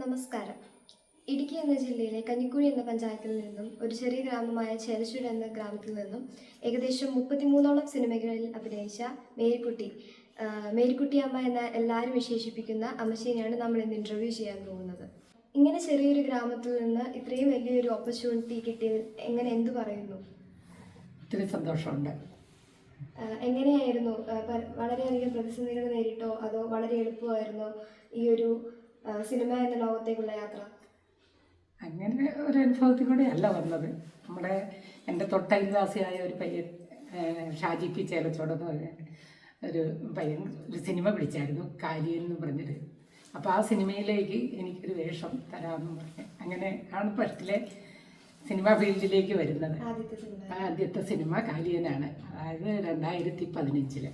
നമസ്കാരം. ഇടുക്കി എന്ന ജില്ലയിലെ കഞ്ഞിക്കുഴി എന്ന പഞ്ചായത്തിൽ നിന്നും ഒരു ചെറിയ ഗ്രാമമായ ചേലച്ചൂട് എന്ന ഗ്രാമത്തിൽ നിന്നും ഏകദേശം മുപ്പത്തിമൂന്നോളം സിനിമകളിൽ അഭിനയിച്ച മേരിക്കുട്ടി മേരിക്കുട്ടി അമ്മ എന്ന എല്ലാവരും വിശേഷിപ്പിക്കുന്ന അമ്മശ്ശേനെയാണ് നമ്മൾ ഇന്ന് ഇന്റർവ്യൂ ചെയ്യാൻ പോകുന്നത്. ഇങ്ങനെ ചെറിയൊരു ഗ്രാമത്തിൽ നിന്ന് ഇത്രയും വലിയൊരു ഓപ്പർച്യൂണിറ്റി കിട്ടിയതിൽ എങ്ങനെ എന്തു പറയുന്നു? ഒത്തിരി സന്തോഷമുണ്ട്. എങ്ങനെയായിരുന്നു വളരെയധികം പ്രതിസന്ധികൾ നേരിട്ടോ അതോ വളരെ എളുപ്പമായിരുന്നോ ഈ ഒരു സിനിമ എന്ന ലോകത്തേക്കുള്ള യാത്ര? അങ്ങനെ ഒരു അനുഭവത്തിൽ കൂടെ അല്ല വന്നത്. നമ്മുടെ എന്റെ തൊട്ടയൽവാസിയായ ഒരു പയ്യൻ ഷാജി പി ചേലച്ചോടെന്ന് പറഞ്ഞ ഒരു പയ്യൻ ഒരു സിനിമ പിടിച്ചായിരുന്നു കാലിയൻ എന്ന് പറഞ്ഞിട്ട് അപ്പോൾ ആ സിനിമയിലേക്ക് എനിക്കൊരു വേഷം തരാമെന്ന് പറഞ്ഞു. അങ്ങനെ ആണ് ഫസ്റ്റിലെ സിനിമാ ഫീൽഡിലേക്ക് വരുന്നത്. ആദ്യത്തെ സിനിമ. കാലിയനാണ്. അതായത് രണ്ടായിരത്തി പതിനഞ്ചിൽ.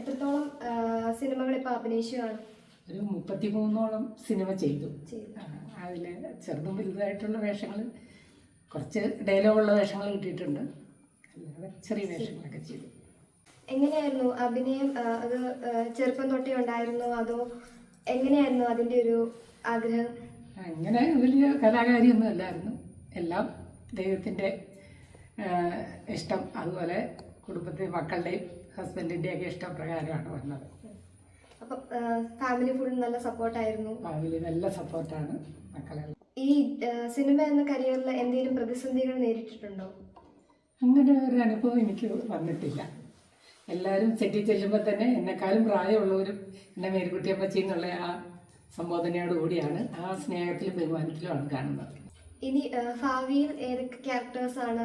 എത്രത്തോളം സിനിമകൾ ഇപ്പോൾ അഭിനയിച്ചു കാണും മുപ്പത്തി മൂന്നോളം സിനിമ ചെയ്തു. അതിൽ ചെറുതും വലുതായിട്ടുള്ള വേഷങ്ങൾ കുറച്ച് ഡയലോഗുള്ള വേഷങ്ങൾ കിട്ടിയിട്ടുണ്ട്. അല്ലാതെ ചെറിയ വേഷങ്ങളൊക്കെ ചെയ്തു. എങ്ങനെയായിരുന്നു അഭിനയം? അത് ചെറുപ്പം തൊട്ടേ ഉണ്ടായിരുന്നു? അതോ എങ്ങനെയായിരുന്നു അതിന്റെ ഒരു ആഗ്രഹം? അങ്ങനെ വലിയ കലാകാരിയൊന്നും അല്ലായിരുന്നു. എല്ലാം ദൈവത്തിന്റെ ഇഷ്ടം. അതുപോലെ കുടുംബത്തെ മക്കളുടെയും ഹസ്ബൻഡിന്റെയൊക്കെ ഇഷ്ടപ്രകാരമാണ് വന്നത്. അപ്പം ഫാമിലി ഫുൾ നല്ല സപ്പോർട്ടായിരുന്നു ഫാമിലി നല്ല സപ്പോർട്ടാണ് മക്കളെ. ഈ സിനിമ എന്ന കരിയറിൽ എന്തെങ്കിലും പ്രതിസന്ധികൾ നേരിട്ടിട്ടുണ്ടോ? അങ്ങനെ ഒരു അനുഭവം എനിക്ക് വന്നിട്ടില്ല. എല്ലാവരും സെറ്റിൽ ചെല്ലുമ്പോൾ തന്നെ എന്നെക്കാളും പ്രായമുള്ളവരും എന്നെ മേരിക്കുട്ടിയമ്മച്ചി എന്നുള്ള ആ സംബോധനയോട് കൂടിയാണ് ആ സ്നേഹത്തിലും ബഹുമാനത്തിലുമാണ് കാണുന്നത്. ഇനി ഭാവിയിൽ ഏതൊക്കെ ക്യാരക്ടേഴ്സാണ്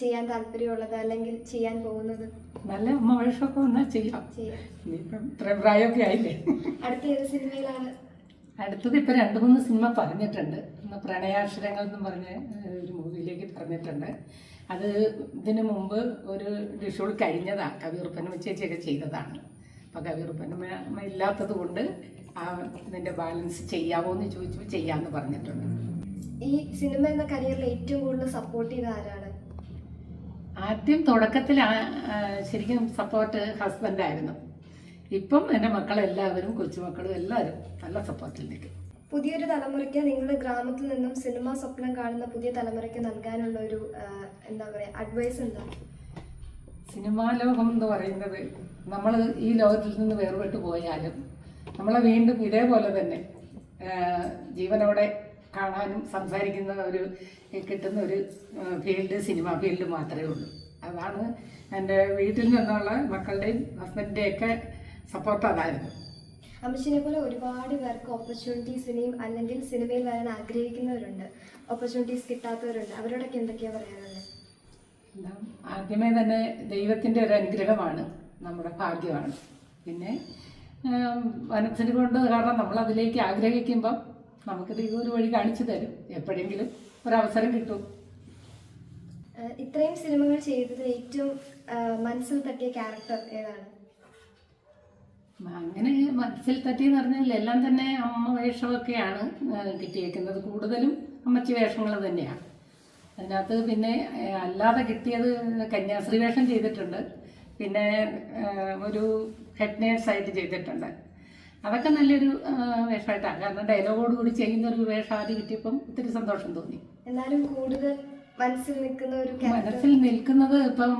ചെയ്യാൻ താല്പര്യമുള്ളത് അല്ലെങ്കിൽ ചെയ്യാൻ പോകുന്നത്? നല്ല അമ്മ വഴക്കൊക്കെ വന്നാൽ ചെയ്യാം. ഇനിയിപ്പം പ്രായമൊക്കെ ആയില്ലേ? അടുത്ത ഏത് സിനിമയിലാണ്? അടുത്തത് ഇപ്പം രണ്ട് മൂന്ന് സിനിമ പറഞ്ഞിട്ടുണ്ട്. ഒന്ന് പ്രണയാക്ഷരങ്ങൾ എന്ന് പറഞ്ഞ ഒരു മൂവിയിലേക്ക് പറഞ്ഞിട്ടുണ്ട്. അത് ഇതിന് മുമ്പ് ഒരു ഡിഷോൾ കഴിഞ്ഞതാണ് കവിയുറുപ്പനും ചേച്ചിയൊക്കെ ചെയ്തതാണ്. അപ്പോൾ കവിയുറുപ്പനും ഇല്ലാത്തത് കൊണ്ട് ആ ഇതിന്റെ ബാലൻസ് ചെയ്യാവോ എന്ന് ചോദിച്ചു ചെയ്യാമെന്ന് പറഞ്ഞിട്ടുണ്ട്. ഈ സിനിമ എന്ന കരിയറിൽ ഏറ്റവും കൂടുതൽ സപ്പോർട്ട് ചെയ്ത ആരാണ്? ആദ്യം തുടക്കത്തിൽ ശരിക്കും സപ്പോർട്ട് ഹസ്ബൻഡായിരുന്നു ഇപ്പം എന്റെ മക്കളെല്ലാവരും കൊച്ചുമക്കളും എല്ലാവരും നല്ല സപ്പോർട്ടിൽ നിൽക്കും പുതിയൊരു തലമുറയ്ക്ക് നിങ്ങളുടെ ഗ്രാമത്തിൽ നിന്നും സിനിമ സ്വപ്നം കാണുന്ന പുതിയ തലമുറയ്ക്ക് നൽകാനുള്ള ഒരു എന്താ പറയുക അഡ്വൈസ് എന്താ? സിനിമാ ലോകം എന്ന് പറയുന്നത് നമ്മൾ ഈ ലോകത്തിൽ നിന്ന് വേർപെട്ട് പോയാലും നമ്മളെ വീണ്ടും ഇതേപോലെ തന്നെ ജീവനോടെ കാണാനും സംസാരിക്കുന്ന ഒരു കിട്ടുന്ന ഒരു ഫീൽഡ് സിനിമ ഫീൽഡ് മാത്രമേ ഉള്ളൂ. അതാണ് എന്റെ വീട്ടിൽ നിന്നുള്ള മക്കളുടെയും ഹസ്ബൻഡിന്റെയൊക്കെ സപ്പോർട്ട് അതായിരുന്നു. അമ്മച്ചിനെ പോലെ ഒരുപാട് പേർക്ക് ഓപ്പർച്യൂണിറ്റീസിനെയും അല്ലെങ്കിൽ സിനിമയിൽ വരാൻ ആഗ്രഹിക്കുന്നവരുണ്ട്. ഓപ്പർച്യൂണിറ്റീസ് കിട്ടാത്തവരുണ്ട്. അവരോടൊക്കെ എന്തൊക്കെയാണ് പറയാനുള്ളത്? ആദ്യമേ തന്നെ ദൈവത്തിന്റെ ഒരു അനുഗ്രഹമാണ്. നമ്മുടെ ഭാഗ്യമാണ്. പിന്നെ മനസ്സിന് കൊണ്ട് കാരണം നമ്മൾ അതിലേക്ക് ആഗ്രഹിക്കുമ്പം നമുക്ക് ദൈവം ഒരു വഴി കാണിച്ചു തരും. എപ്പോഴെങ്കിലും ഒരവസരം കിട്ടും. ആ, ഇത്രയും സിനിമകൾ ചെയ്തതിൽ ഏറ്റവും മനസ്സിൽ തട്ടിയ ക്യാരക്ടർ ഏതാണ്? അങ്ങനെ മനസ്സിൽ തട്ടിയെന്ന് പറഞ്ഞാൽ എല്ലാം തന്നെ അമ്മ വേഷമൊക്കെയാണ് കിട്ടിയേക്കുന്നത്. കൂടുതലും അമ്മച്ചി വേഷങ്ങൾ തന്നെയാണ്. അതിനകത്ത് പിന്നെ അല്ലാതെ കിട്ടിയത് കന്യാസ്ത്രീ വേഷം ചെയ്തിട്ടുണ്ട്. പിന്നെ ഒരു ഹെഡ് നേഴ്സായിട്ട് ചെയ്തിട്ടുണ്ട്. അതൊക്കെ നല്ലൊരു വേഷമായിട്ടാണ്. കാരണം ഡയലോഗോട് കൂടി ചെയ്യുന്ന ഒരു വേഷം ആദ്യം കിട്ടിയപ്പം ഒത്തിരി സന്തോഷം തോന്നി. എന്നാലും കൂടുതൽ മനസ്സിൽ നിൽക്കുന്ന ഒരു മനസ്സിൽ നിൽക്കുന്നത് ഇപ്പം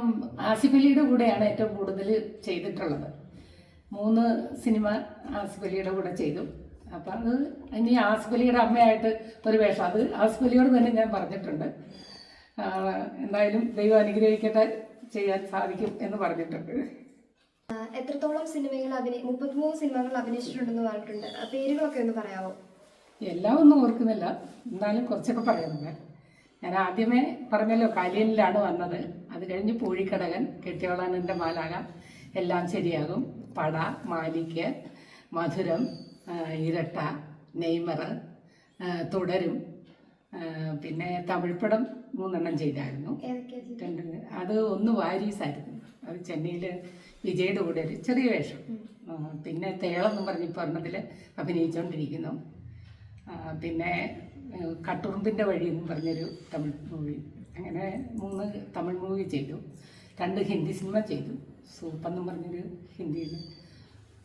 ആസിഫ് അലിയുടെ കൂടെയാണ് ഏറ്റവും കൂടുതൽ ചെയ്തിട്ടുള്ളത്. മൂന്ന് സിനിമ ആസിഫ് അലിയുടെ കൂടെ ചെയ്തു. അപ്പം അത് ഇനി ആസിഫ് അലിയുടെ അമ്മയായിട്ട് ഒരു വേഷം. അത് ആസിഫ് അലിയോട് തന്നെ ഞാൻ പറഞ്ഞിട്ടുണ്ട്. എന്തായാലും ദൈവം അനുഗ്രഹിക്കട്ടെ ചെയ്യാൻ സാധിക്കും എന്ന് പറഞ്ഞിട്ടുണ്ട്. എത്രത്തോളം സിനിമകൾ അഭിനയ മുപ്പത്തിമൂന്ന് സിനിമകൾ അഭിനയിച്ചിട്ടുണ്ടെന്ന് പറഞ്ഞിട്ടുണ്ട്. പേരുകളൊക്കെ ഒന്ന് പറയാമോ? എല്ലാം ഒന്നും ഓർക്കുന്നില്ല. എന്നാലും കുറച്ചൊക്കെ പറയുന്നുണ്ട് ഞാൻ ആദ്യമേ പറഞ്ഞല്ലോ കാലിയനിലാണ് വന്നത്. അത് കഴിഞ്ഞ് പൂഴിക്കടകൻ കെട്ടിയോളാനന്റെ മാലാക എല്ലാം ശരിയാകും. പട മാലിക്ക് മധുരം ഇരട്ട നെയ്മർ തുടരും. പിന്നെ തമിഴ്പ്പടം പടം മൂന്നെണ്ണം ചെയ്തായിരുന്നു. അത് ഒന്ന് വാരീസായിരുന്നു. അത് ചെന്നൈയിൽ വിജയുടെ കൂടെ ഒരു ചെറിയ വേഷം. പിന്നെ തേളം എന്ന് പറഞ്ഞ് പറഞ്ഞതിൽ അഭിനയിച്ചുകൊണ്ടിരിക്കുന്നു പിന്നെ കട്ടുറുമ്പിന്റെ വഴി എന്ന് പറഞ്ഞൊരു തമിഴ് മൂവി. അങ്ങനെ മൂന്ന് തമിഴ് മൂവി ചെയ്തു. രണ്ട് ഹിന്ദി സിനിമ ചെയ്തു. സൂപ്പെന്നും പറഞ്ഞൊരു ഹിന്ദിയിൽ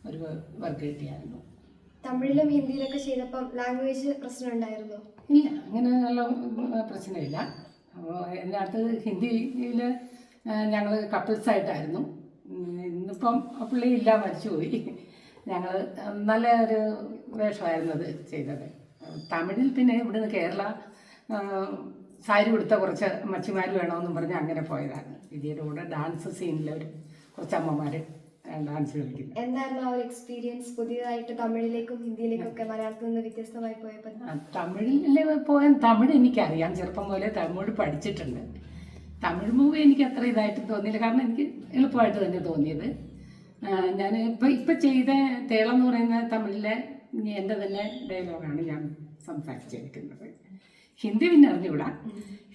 ഒരു വർക്ക് കിട്ടിയായിരുന്നു. തമിഴിലും ഹിന്ദിയിലൊക്കെ ചെയ്തപ്പം ലാംഗ്വേജ് പ്രശ്നം ഉണ്ടായിരുന്നോ? ഇല്ല അങ്ങനെ നല്ല പ്രശ്നമില്ല അപ്പോൾ അടുത്ത് ഹിന്ദിയിൽ ഞങ്ങൾ കപ്പിൾസായിട്ടായിരുന്നു. ഇന്നിപ്പം ആ പുള്ളി ഇല്ല മരിച്ചുപോയി. ഞങ്ങൾ നല്ല ഒരു വേഷമായിരുന്നു അത് ചെയ്തത്. തമിഴിൽ പിന്നെ ഇവിടുന്ന് കേരള സാരി കൊടുത്ത കുറച്ച് അമ്മച്ചിമാർ വേണമെന്നും പറഞ്ഞ് അങ്ങനെ പോയതാണ്. വിജയുടെ കൂടെ ഡാൻസ് സീനിൽ ഒരു കുറച്ച് അമ്മമാർ ഡാൻസ് കളിക്കുന്നത് എന്തായിരുന്നു ആ ഒരു എക്സ്പീരിയൻസ് പുതിയതായിട്ട് തമിഴിലേക്കും ഹിന്ദിയിലേക്കും ഒക്കെ മലയാളത്തിൽ നിന്ന് വ്യത്യസ്തമായി പോയപ്പോൾ. തമിഴിൽ പോയാൽ തമിഴ് എനിക്കറിയാം. ചെറുപ്പം പോലെ തമിഴ് പഠിച്ചിട്ടുണ്ട്. തമിഴ് മൂവി എനിക്ക് അത്ര ഇതായിട്ട് തോന്നിയില്ല. കാരണം എനിക്ക് എളുപ്പമായിട്ട് തന്നെ തോന്നിയത്. ഞാൻ ഇപ്പം ഇപ്പം ചെയ്ത തേളം എന്ന് പറയുന്ന തമിഴിലെ എന്റെ തന്നെ ഡയലോഗാണ് ഞാൻ സംസാരിച്ചിരിക്കുന്നത് ഹിന്ദി പിന്നെ അറിഞ്ഞുകൂടാ.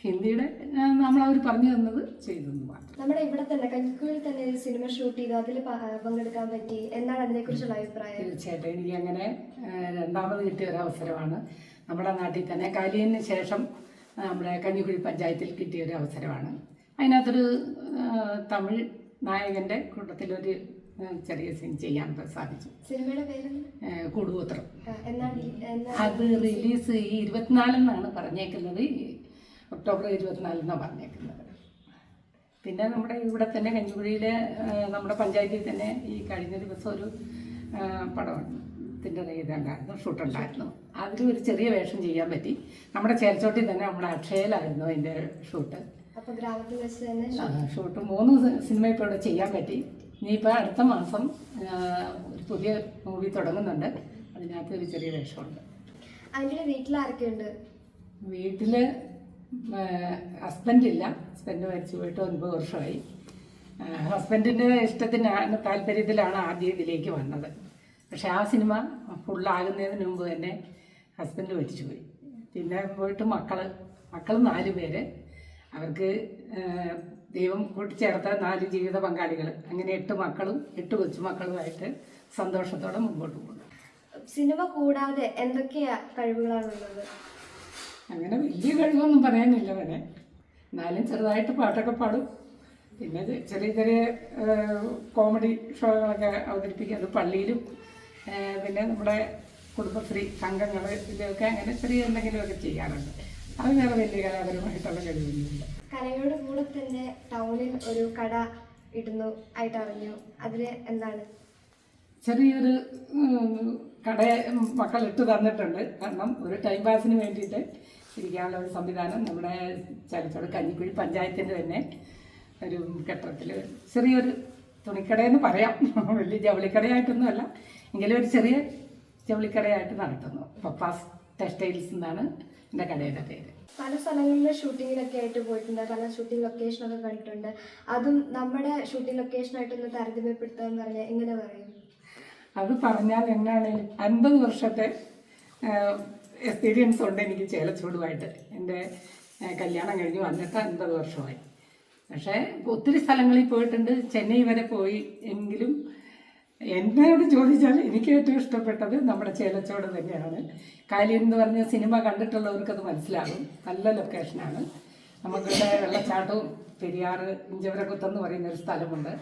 ഹിന്ദിയുടെ നമ്മൾ നമ്മളവർ പറഞ്ഞു തന്നത് ചെയ്തെന്ന് മാത്രം. നമ്മുടെ ഇവിടെ തന്നെ കഞ്ഞിക്കുഴിയിൽ തന്നെ ഒരു സിനിമ ഷൂട്ട് ചെയ്തു. അതിൽ പങ്കെടുക്കാൻ പറ്റി. എന്താണ് അതിനെക്കുറിച്ചുള്ള അഭിപ്രായം? തീർച്ചയായിട്ടും എനിക്ക് അങ്ങനെ രണ്ടാമത് കിട്ടിയ ഒരു അവസരമാണ്. നമ്മുടെ നാട്ടിൽ തന്നെ കാലിയന് ശേഷം നമ്മുടെ കഞ്ഞിക്കുഴി പഞ്ചായത്തിൽ കിട്ടിയ ഒരു അവസരമാണ് അതിനകത്തൊരു തമിഴ് നായകന്റെ കൂട്ടത്തിലൊരു ചെറിയ സീൻ ചെയ്യാൻ സാധിച്ചു. സിനിമയുടെ പേര് എന്നാണ് അത് റിലീസ് ഈ ഇരുപത്തിനാലെന്നാണ് പറഞ്ഞേക്കുന്നത്. ഒക്ടോബർ ഇരുപത്തിനാലെന്നാണ് പറഞ്ഞേക്കുന്നത്. പിന്നെ നമ്മുടെ ഇവിടെ തന്നെ കഞ്ഞിക്കുഴിയിലെ നമ്മുടെ പഞ്ചായത്തിൽ തന്നെ ഈ കഴിഞ്ഞ ദിവസം ഒരു ആ, പടത്തിന്റെ ഇതുണ്ടായിരുന്നു ഷൂട്ടുണ്ടായിരുന്നു. അതിൽ ഒരു ചെറിയ വേഷം ചെയ്യാൻ പറ്റി. നമ്മുടെ ചേൽച്ചോട്ടിൽ തന്നെ നമ്മുടെ അക്ഷയയിലായിരുന്നു അതിന്റെ ഷൂട്ട്. ഷൂട്ട് മൂന്ന് സിനിമ ഇപ്പോൾ ഇവിടെ ചെയ്യാൻ പറ്റി. ഇനിയിപ്പോൾ അടുത്ത മാസം ഒരു പുതിയ മൂവി തുടങ്ങുന്നുണ്ട്. അതിനകത്ത് ഒരു ചെറിയ വേഷമുണ്ട്. അതിന്റെ വീട്ടിൽ ആരൊക്കെയുണ്ട്? വീട്ടിൽ ഹസ്ബൻഡില്ല ഹസ്ബൻഡ് മരിച്ചു പോയിട്ട് ഒൻപത് വർഷമായി. ഹസ്ബൻഡിന്റെ ഇഷ്ടത്തിനാണ് താല്പര്യത്തിലാണ് ആദ്യം ഇതിലേക്ക് വന്നത്. പക്ഷെ ആ സിനിമ ഫുള്ളാകുന്നതിന് മുമ്പ് തന്നെ ഹസ്ബൻഡ് മരിച്ചു പോയി. പിന്നെ പോയിട്ട് മക്കൾ മക്കൾ നാല് പേര്. അവർക്ക് ദൈവം കൂട്ടിച്ചേർത്ത നാല് ജീവിത പങ്കാളികൾ അങ്ങനെ എട്ട് മക്കളും എട്ട് കൊച്ചുമക്കളുമായിട്ട് സന്തോഷത്തോടെ മുമ്പോട്ട് പോകുന്നു. സിനിമ കൂടാതെ എന്തൊക്കെയാ കഴിവുകളാണുള്ളത്? അങ്ങനെ വലിയ കഴിവൊന്നും പറയാനില്ല വരെ എന്നാലും ചെറുതായിട്ട് പാട്ടൊക്കെ പാടും. പിന്നെ ചെറിയ ചെറിയ കോമഡി ഷോകളൊക്കെ അവതരിപ്പിക്കുന്നത് പള്ളിയിലും പിന്നെ നമ്മുടെ കുടുംബശ്രീ സംഘങ്ങൾ ഇതൊക്കെ അങ്ങനെ ചെറിയ എന്തെങ്കിലുമൊക്കെ ചെയ്യാറുണ്ട്. അത് വേറെ വലിയ കലാപരമായിട്ടുള്ള കഴിവൊന്നുമില്ല. കലയുടെ കൂടെ തന്നെ ടൗണിൽ ഒരു കട ഇടുന്നു ആയിട്ട് അറിഞ്ഞു അതിൽ എന്താണ്? ചെറിയൊരു കട മക്കൾ ഇട്ട് തന്നിട്ടുണ്ട്. കാരണം ഒരു ടൈം പാസിന് വേണ്ടിയിട്ട് ഇരിക്കാനുള്ള ഒരു സംവിധാനം നമ്മുടെ ചരിച്ചോട് കഞ്ഞിക്കുഴി പഞ്ചായത്തിന്റെ തന്നെ ഒരു കെട്ടിടത്തിൽ ചെറിയൊരു തുണിക്കടയെന്ന് പറയാം. വലിയ ജൗളിക്കടയായിട്ടൊന്നും അല്ല എങ്കിലും ഒരു ചെറിയ ജൗളിക്കടയായിട്ട് നടത്തുന്നു. പപ്പാസ് ടെക്സ്റ്റൈൽസ് എന്നാണ് എന്റെ കടയുടെ പേര്. പല സ്ഥലങ്ങളിൽ ഷൂട്ടിങ്ങിലൊക്കെ ആയിട്ട് പോയിട്ടുണ്ട്. പല ഷൂട്ടിംഗ് ലൊക്കേഷനൊക്കെ കണ്ടിട്ടുണ്ട്. അതും നമ്മുടെ ഷൂട്ടിംഗ് ലൊക്കേഷനായിട്ടൊന്ന് താരതമ്യപ്പെടുത്താന്ന് പറഞ്ഞാൽ എങ്ങനെ പറയും? അത് പറഞ്ഞാൽ എന്നാണ് അൻപത് വർഷത്തെ എക്സ്പീരിയൻസ് ഉണ്ട് എനിക്ക് ചേലച്ചൂടുമായിട്ട്. എന്റെ കല്യാണം കഴിഞ്ഞ് വന്നിട്ട് അൻപത് വർഷമായി. പക്ഷേ ഒത്തിരി സ്ഥലങ്ങളിൽ പോയിട്ടുണ്ട്. ചെന്നൈ വരെ പോയി എങ്കിലും എന്നോട് ചോദിച്ചാൽ എനിക്ക് ഏറ്റവും ഇഷ്ടപ്പെട്ടത് നമ്മുടെ ചേലച്ചോട് തന്നെയാണ്. കാലി എന്ന് പറഞ്ഞ സിനിമ കണ്ടിട്ടുള്ളവർക്കത് മനസ്സിലാകും. നല്ല ലൊക്കേഷനാണ്. നമുക്കിവിടെ വെള്ളച്ചാട്ടവും പെരിയാറ് ഇഞ്ചവരക്കുത്തെന്ന് പറയുന്ന ഒരു സ്ഥലമുണ്ട്.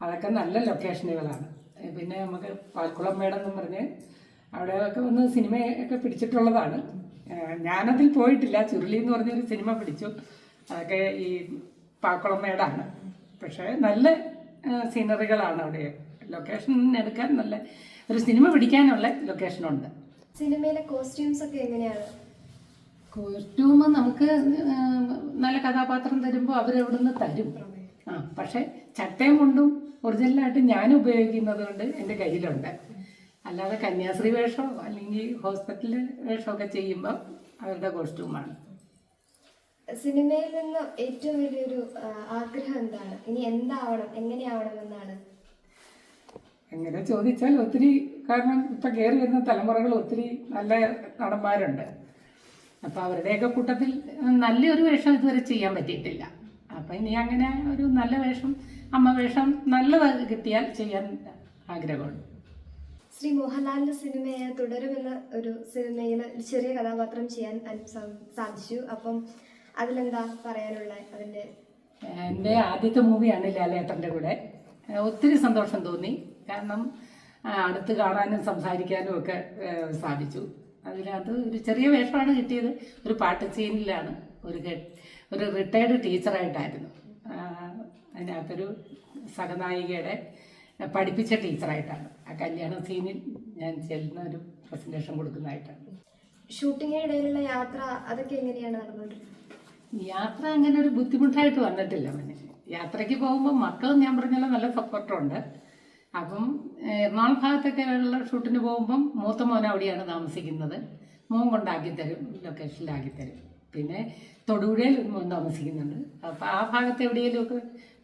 അതൊക്കെ നല്ല ലൊക്കേഷനുകളാണ്. പിന്നെ നമുക്ക് പാൽക്കുളം മേടം എന്ന് പറഞ്ഞ് അവിടെയൊക്കെ വന്ന് സിനിമയൊക്കെ പിടിച്ചിട്ടുള്ളതാണ്. ഞാനതിൽ പോയിട്ടില്ല. ചുരുളി എന്ന് പറഞ്ഞൊരു സിനിമ പിടിച്ചു. അതൊക്കെ ഈ പാൽക്കുളം മേടാണ്. പക്ഷേ നല്ല സീനറികളാണ് അവിടെ ലൊക്കേഷൻ എടുക്കാൻ നല്ല ഒരു സിനിമ പിടിക്കാനുള്ള ലൊക്കേഷനുണ്ട് സിനിമയിലെ കോസ്റ്റ്യൂംസ് ഒക്കെ എങ്ങനെയാണ്? കോസ്റ്റ്യൂം നമുക്ക് നല്ല കഥാപാത്രം തരുമ്പോൾ അവരവിടുന്ന് തരും. ആ പക്ഷേ ചട്ടയും കൊണ്ടും ഒറിജിനലായിട്ട് ഞാൻ ഉപയോഗിക്കുന്നത് കൊണ്ട് എന്റെ കയ്യിലുണ്ട്. അല്ലാതെ കന്യാസ്ത്രീ വേഷമോ അല്ലെങ്കിൽ ഹോസ്പിറ്റൽ വേഷമൊക്കെ ചെയ്യുമ്പോൾ അവരുടെ കോസ്റ്റ്യൂമാണ് സിനിമയിൽ നിന്ന് ഏറ്റവും വലിയൊരു ആഗ്രഹം എന്താണ്? ഇനി എന്താവണം? എങ്ങനെയാവണം എന്നാണ് എങ്ങനെ ചോദിച്ചാൽ ഒത്തിരി കാരണം ഇപ്പം കയറി വരുന്ന തലമുറകൾ ഒത്തിരി നല്ല നടന്മാരുണ്ട്. അപ്പോൾ അവരുടെയൊക്കെ കൂട്ടത്തിൽ നല്ലൊരു വേഷം ഇതുവരെ ചെയ്യാൻ പറ്റിയിട്ടില്ല. അപ്പം ഇനി അങ്ങനെ ഒരു നല്ല വേഷം അമ്മ വേഷം നല്ലത് കിട്ടിയാൽ ചെയ്യാൻ ആഗ്രഹമുണ്ട്. ശ്രീ മോഹൻലാലിന്റെ സിനിമയെ തുടരുമെന്ന ഒരു സിനിമയിൽ ഒരു ചെറിയ കഥാപാത്രം ചെയ്യാൻ സാധിച്ചു. അപ്പം അതിലെന്താ പറയാനുള്ള അതിന്റെ എന്റെ ആദ്യത്തെ മൂവിയാണ് ലാലേട്ടന്റെ കൂടെ. ഒത്തിരി സന്തോഷം തോന്നി. കാരണം അടുത്ത് കാണാനും സംസാരിക്കാനും ഒക്കെ സാധിച്ചു. അതിനകത്ത് ഒരു ചെറിയ വേഷമാണ് കിട്ടിയത്. ഒരു പാട്ട് സീനിലാണ്. ഒരു ഒരു റിട്ടയർഡ് ടീച്ചറായിട്ടായിരുന്നു അതിനകത്തൊരു സഹനായികയുടെ പഠിപ്പിച്ച ടീച്ചറായിട്ടാണ് ആ കല്യാണ സീനിൽ ഞാൻ ചെല്ലുന്ന ഒരു പ്രസന്റേഷൻ കൊടുക്കുന്നതായിട്ടാണ് ഷൂട്ടിങ്ങിനിടയിലുള്ള യാത്ര അതൊക്കെ എങ്ങനെയാണ് നടന്നത് യാത്ര അങ്ങനെ ഒരു ബുദ്ധിമുട്ടായിട്ട് വന്നിട്ടില്ല. അവന് യാത്രയ്ക്ക് പോകുമ്പോൾ മക്കളും ഞാൻ പറഞ്ഞല്ലോ നല്ല സപ്പോർട്ടുണ്ട് അപ്പം എറണാകുളം ഭാഗത്തൊക്കെ ഉള്ള ഷൂട്ടിന് പോകുമ്പം മൂത്ത മോൻ അവിടെയാണ് താമസിക്കുന്നത്. മോൻ കൊണ്ടാക്കി തരും ലൊക്കേഷനിലാക്കി തരും. പിന്നെ തൊടുപുഴയിൽ മോൻ താമസിക്കുന്നുണ്ട്. അപ്പോൾ ആ ഭാഗത്ത് എവിടെയെങ്കിലുമൊക്കെ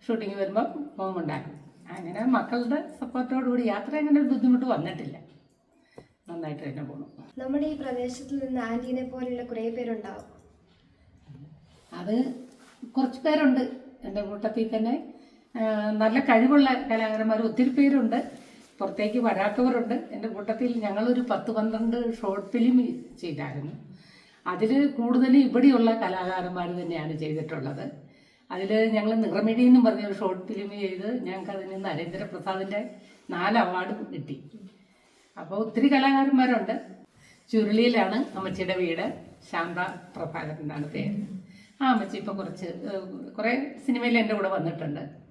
ഷൂട്ടിങ് വരുമ്പോൾ മോൻ കൊണ്ടാക്കും. അങ്ങനെ മക്കളുടെ സപ്പോർട്ടോടുകൂടി യാത്ര അങ്ങനെ ഒരു ബുദ്ധിമുട്ട് വന്നിട്ടില്ല. നന്നായിട്ട് തന്നെ പോകണം നമ്മുടെ ഈ പ്രദേശത്ത് നിന്ന് ആന്റീനെ പോലെയുള്ള കുറേ പേരുണ്ടാവും. അത് കുറച്ച് പേരുണ്ട്. എന്റെ കൂട്ടത്തിൽ തന്നെ നല്ല കഴിവുള്ള കലാകാരന്മാർ ഒത്തിരി പേരുണ്ട്. പുറത്തേക്ക് വരാത്തവരുണ്ട്. എന്റെ കൂട്ടത്തിൽ ഞങ്ങളൊരു പത്ത് പന്ത്രണ്ട് ഷോർട്ട് ഫിലിം ചെയ്തായിരുന്നു. അതിൽ കൂടുതലും ഇവിടെയുള്ള കലാകാരന്മാർ തന്നെയാണ് ചെയ്തിട്ടുള്ളത്. അതിൽ ഞങ്ങൾ നിറമിഴി എന്നും പറഞ്ഞൊരു ഷോർട്ട് ഫിലിം ചെയ്ത് ഞങ്ങൾക്ക് അതിന് നരേന്ദ്രപ്രസാദിന്റെ നാല് അവാർഡ് കിട്ടി. അപ്പോൾ ഒത്തിരി കലാകാരന്മാരുണ്ട്. ചുരുളിയിലാണ് അമ്മച്ചിയുടെ വീട്. ശാന്ത പ്രഭാകരൻ എന്നാണ് പേര്. ആ അമ്മച്ചി ഇപ്പം കുറച്ച് കുറേ സിനിമയിൽ എന്റെ കൂടെ വന്നിട്ടുണ്ട്.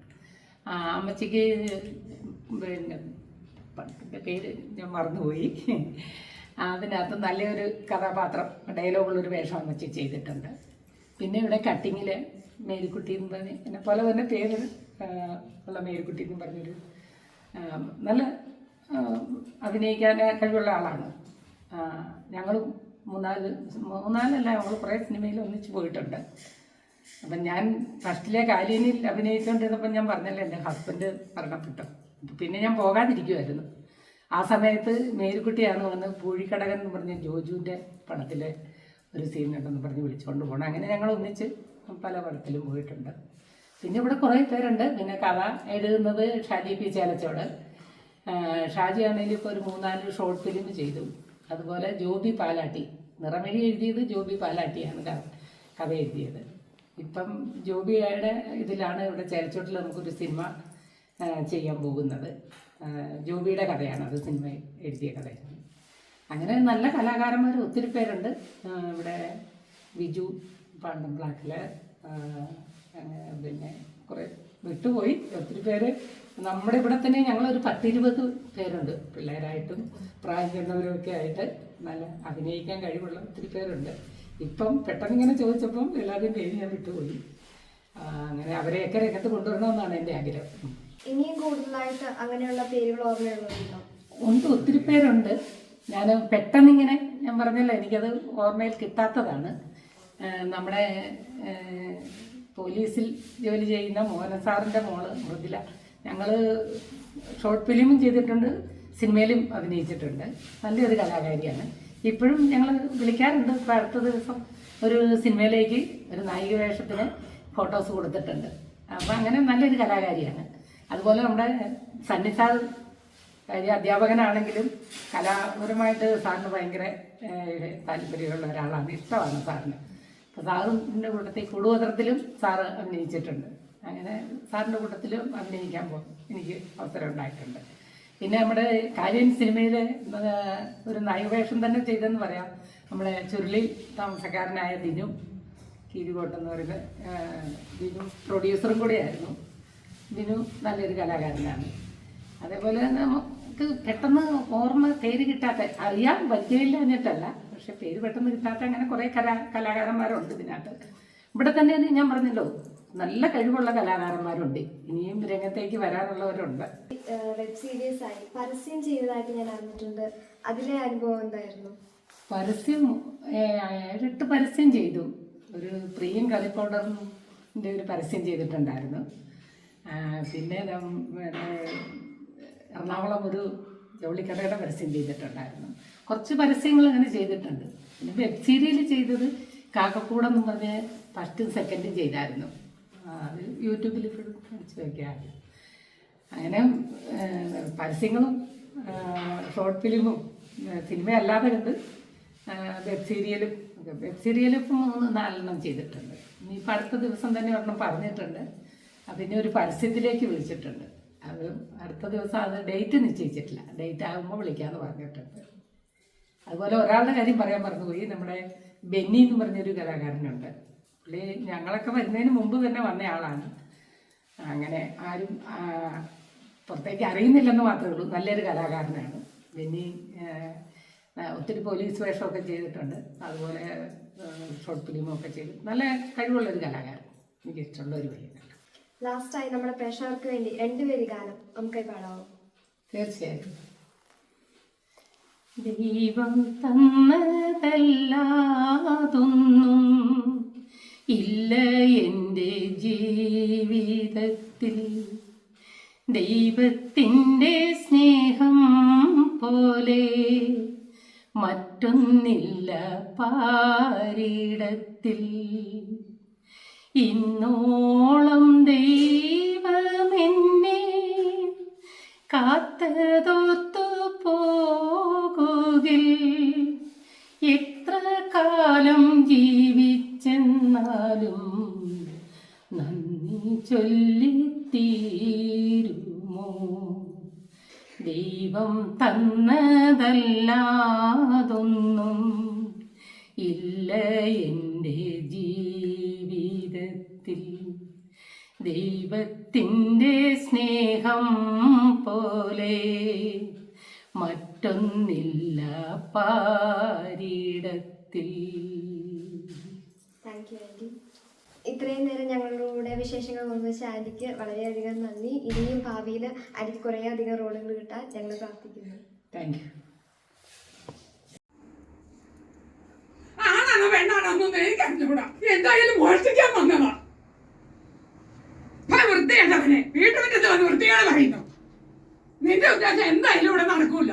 അമ്മച്ചിക്ക് പിന്നെ പണ്ടത്തെ പേര് ഞാൻ മറന്നുപോയി. അതിനകത്ത് നല്ലൊരു കഥാപാത്രം ഡയലോഗുള്ളൊരു വേഷം അമ്മച്ചി ചെയ്തിട്ടുണ്ട്. പിന്നെ ഇവിടെ കട്ടിങ്ങിൽ മേരിക്കുട്ടി എന്ന് പറഞ്ഞ് എന്നെ പോലെ തന്നെ പേര് ഉള്ള മേരിക്കുട്ടി എന്ന് പറഞ്ഞൊരു നല്ല അഭിനയിക്കാൻ കഴിവുള്ള ആളാണ്. ഞങ്ങൾ മൂന്നാൽ മൂന്നാലല്ല ഞങ്ങൾ കുറേ സിനിമയിൽ ഒന്നിച്ച് പോയിട്ടുണ്ട്. അപ്പം ഞാൻ ഫസ്റ്റിലെ കാലിനിൽ അഭിനയിച്ചുകൊണ്ടിരുന്നപ്പോൾ ഞാൻ പറഞ്ഞല്ലോ എന്റെ ഹസ്ബൻഡ് മരണപ്പെട്ടു. പിന്നെ ഞാൻ പോകാതിരിക്കുമായിരുന്നു ആ സമയത്ത് മേരിക്കുട്ടിയാണ് വന്ന് പൂഴിക്കടകൻ എന്ന് പറഞ്ഞ ജോജുവിന്റെ പടത്തിലെ ഒരു സീൻ ഉണ്ടെന്ന് പറഞ്ഞ് വിളിച്ചുകൊണ്ട് പോകണം അങ്ങനെ ഞങ്ങൾ ഒന്നിച്ച് പല പടത്തിലും പോയിട്ടുണ്ട്. പിന്നെ ഇവിടെ കുറേ പേരുണ്ട്. പിന്നെ കഥ എഴുതുന്നത് ഷാജി പി ചേലച്ചോട്. ഷാജി ആണെങ്കിൽ ഇപ്പോൾ ഒരു മൂന്നാൽ ഷോർട്ട് ഫിലിം ചെയ്തു. അതുപോലെ ജോബി പാലാട്ടി. നിറമെഴി എഴുതിയത് ജോബി പാലാട്ടിയാണ് കഥ കഥ എഴുതിയത്. ഇപ്പം ജോബിയുടെ ഇതിലാണ് ഇവിടെ ചേർച്ചോട്ടിൽ നമുക്കൊരു സിനിമ ചെയ്യാൻ പോകുന്നത്. ജൂബിയുടെ കഥയാണ് അത് സിനിമ എഴുതിയ കഥയാണ്. അങ്ങനെ നല്ല കലാകാരന്മാർ ഒത്തിരി പേരുണ്ട്. ഇവിടെ ബിജു പാണ്ടം ബ്ലാക്കിൽ പിന്നെ കുറേ വിട്ടുപോയി. ഒത്തിരി പേര് നമ്മുടെ ഇവിടെ തന്നെ ഞങ്ങളൊരു പത്തിരുപത് പേരുണ്ട് പിള്ളേരായിട്ടും പ്രായം ചെന്നവരും ഒക്കെ ആയിട്ട് നല്ല അഭിനയിക്കാൻ കഴിവുള്ള ഒത്തിരി പേരുണ്ട്. ഇപ്പം പെട്ടെന്ന് ഇങ്ങനെ ചോദിച്ചപ്പം എല്ലാവരുടെയും പേര് ഞാൻ വിട്ടുപോയി. അങ്ങനെ അവരെയൊക്കെ രംഗത്ത് കൊണ്ടുവരണമെന്നാണ് എന്റെ ആഗ്രഹം. ഇനിയും കൂടുതലായിട്ട് അങ്ങനെയുള്ള പേരുകൾ ഓർമ്മയുള്ളതുണ്ടോ ഉണ്ട് ഒത്തിരി പേരുണ്ട്. ഞാൻ പെട്ടെന്നിങ്ങനെ ഞാൻ പറഞ്ഞല്ലോ എനിക്കത് ഓർമ്മയിൽ കിട്ടാത്തതാണ്. നമ്മുടെ പോലീസിൽ ജോലി ചെയ്യുന്ന മോഹന സാറിന്റെ മോൾ മൃദില. ഞങ്ങൾ ഷോർട്ട് ഫിലിമും ചെയ്തിട്ടുണ്ട് സിനിമയിലും അഭിനയിച്ചിട്ടുണ്ട്. നല്ലൊരു കലാകാരിയാണ്. ഇപ്പോഴും ഞങ്ങൾ വിളിക്കാറുണ്ട്. ഇപ്പോൾ അടുത്ത ദിവസം ഒരു സിനിമയിലേക്ക് ഒരു നായിക വേഷത്തിന് ഫോട്ടോസ് കൊടുത്തിട്ടുണ്ട്. അപ്പോൾ അങ്ങനെ നല്ലൊരു കലാകാരിയാണ്. അതുപോലെ നമ്മുടെ സാർ കാര്യം അധ്യാപകനാണെങ്കിലും കലാപരമായിട്ട് സാറിന് ഭയങ്കര താല്പര്യമുള്ള ഒരാളാണ്. ഇഷ്ടമാണ് സാറിന്. അപ്പോൾ സാറിന്റെ കൂട്ടത്തിൽ കുടുവതരത്തിലും സാറ് അഭിനയിച്ചിട്ടുണ്ട്. അങ്ങനെ സാറിന്റെ കൂട്ടത്തിലും അഭിനയിക്കാൻ പോകും എനിക്ക് അവസരം ഉണ്ടായിട്ടുണ്ട്. പിന്നെ നമ്മുടെ കാര്യൻ സിനിമയിൽ ഒരു നയവേഷം തന്നെ ചെയ്തെന്ന് പറയാം. നമ്മുടെ ചുരുളി താമസക്കാരനായ ദിനു കീരികോട്ട് എന്ന് പറയുന്നത് ദിനു പ്രൊഡ്യൂസറും കൂടിയായിരുന്നു. ദിനു നല്ലൊരു കലാകാരനാണ്. അതേപോലെ നമുക്ക് പെട്ടെന്ന് ഓർമ്മ പേര് കിട്ടാത്ത അറിയാൻ പറ്റിയില്ല എന്നിട്ടല്ല പക്ഷെ പേര് പെട്ടെന്ന് കിട്ടാത്ത അങ്ങനെ കുറേ കലാ കലാകാരന്മാരുണ്ട് ഇതിനകത്ത്. ഇവിടെ തന്നെയാണ് ഞാൻ പറഞ്ഞല്ലോ നല്ല കഴിവുള്ള കലാകാരന്മാരുണ്ട്. ഇനിയും രംഗത്തേക്ക് വരാനുള്ളവരുണ്ട്. വെബ് സീരീസ് ആയി പരസ്യം ചെയ്തതായിട്ട് ഞാൻ അറിഞ്ഞിട്ടുണ്ട്. അതിലെ അനുഭവം എന്തായിരുന്നു? പരസ്യം ഏഴെട്ട് പരസ്യം ചെയ്തു. ഒരു പ്രിയം കളി പൗഡറിന്റെ ഒരു പരസ്യം ചെയ്തിട്ടുണ്ടായിരുന്നു. പിന്നെ എറണാകുളം ഒരു ജൗളിക്കടയുടെ പരസ്യം ചെയ്തിട്ടുണ്ടായിരുന്നു. കുറച്ച് പരസ്യങ്ങൾ അങ്ങനെ ചെയ്തിട്ടുണ്ട്. പിന്നെ വെബ് സീരിയൽ ചെയ്തത് കാക്കക്കൂടം എന്ന് പറഞ്ഞ് ഫസ്റ്റും സെക്കൻഡും ചെയ്തായിരുന്നു. യൂട്യൂബിൽ ഇപ്പോഴും കാണിച്ചു വയ്ക്കാറുണ്ട് അങ്ങനെ പരസ്യങ്ങളും ഷോർട്ട് ഫിലിമും സിനിമ അല്ലാതെ കണ്ട് വെബ് സീരിയലും വെബ് സീരിയൽ ഇപ്പം മൂന്ന് നാലെണ്ണം ചെയ്തിട്ടുണ്ട്. ഇനിയിപ്പോൾ അടുത്ത ദിവസം തന്നെ ഒരെണ്ണം പറഞ്ഞിട്ടുണ്ട്. അതിനെ ഒരു പരസ്യത്തിലേക്ക് വിളിച്ചിട്ടുണ്ട്. അത് അടുത്ത ദിവസം അത് ഡേറ്റ് നിശ്ചയിച്ചിട്ടില്ല. ഡേറ്റ് ആകുമ്പോൾ വിളിക്കാമെന്ന് പറഞ്ഞിട്ടുണ്ട്. അതുപോലെ ഒരാളുടെ കാര്യം പറയാൻ മറന്നുപോയി. നമ്മുടെ ബെന്നി എന്ന് പറഞ്ഞൊരു കലാകാരനുണ്ട്. പുള്ളി ഞങ്ങളൊക്കെ വരുന്നതിന് മുമ്പ് തന്നെ വന്നയാളാണ് അങ്ങനെ ആരും പുറത്തേക്ക് അറിയുന്നില്ലെന്ന് മാത്രമേ ഉള്ളൂ. നല്ലൊരു കലാകാരനാണ്. ബെന്നി ഒത്തിരി പോലീസ് വേഷമൊക്കെ ചെയ്തിട്ടുണ്ട്. അതുപോലെ ഷോർട്ട് ഫിലിമൊക്കെ ചെയ്ത്. നല്ല കഴിവുള്ളൊരു കലാകാരൻ. എനിക്ക് ഇഷ്ടമുള്ള ഒരു പയ്യനാണ് ലാസ്റ്റായി നമ്മുടെ പ്രേക്ഷകർക്ക് വേണ്ടി രണ്ടുപേര് ഗാനം നമുക്കായി പാടാവോ? തീർച്ചയായും. ദൈവം തന്നതല്ലാതൊന്നും ഇല്ല എന്റെ ജീവിതത്തിൽ. ദൈവത്തിന്റെ സ്നേഹം പോലെ മറ്റൊന്നില്ല പാരിടത്തിൽ. ഇന്നോളം ദൈവമെന്നെ കാത്തതോർത്തു പോകുകിൽ. എത്ര കാലം ജീവിച്ചെന്നാലും നന്ദി ചൊല്ലിത്തീരുമോ? ദൈവം തന്നതല്ലാതൊന്നും ഇല്ല എന്റെ ജീവിതത്തിൽ. ദൈവത്തിന്റെ സ്നേഹം പോലെ മറ്റൊന്നില്ല പാരിടത്തിൽ. ഇത്രയും നേരം ഞങ്ങളുടെ കൂടെ വിശേഷങ്ങൾ കൊണ്ടുവച്ച ആര്യയ്ക്ക് വളരെയധികം നന്ദി. ഇനിയും ഭാവിയിൽ ആര്യയ്ക്ക് കുറേ അധികം റോളുകൾ കിട്ടാൻ ഞങ്ങൾ പ്രാർത്ഥിക്കുന്നു. താങ്ക് യു ആണാണോ പെണ്ണാണോന്നൊന്നും എനിക്ക് അറിഞ്ഞൂടാ എന്തായാലും വന്ന് വൃത്തിയാണ് പറയുന്നു? നിന്റെ ഉദ്ദേശം എന്തായാലും ഇവിടെ നടക്കൂല.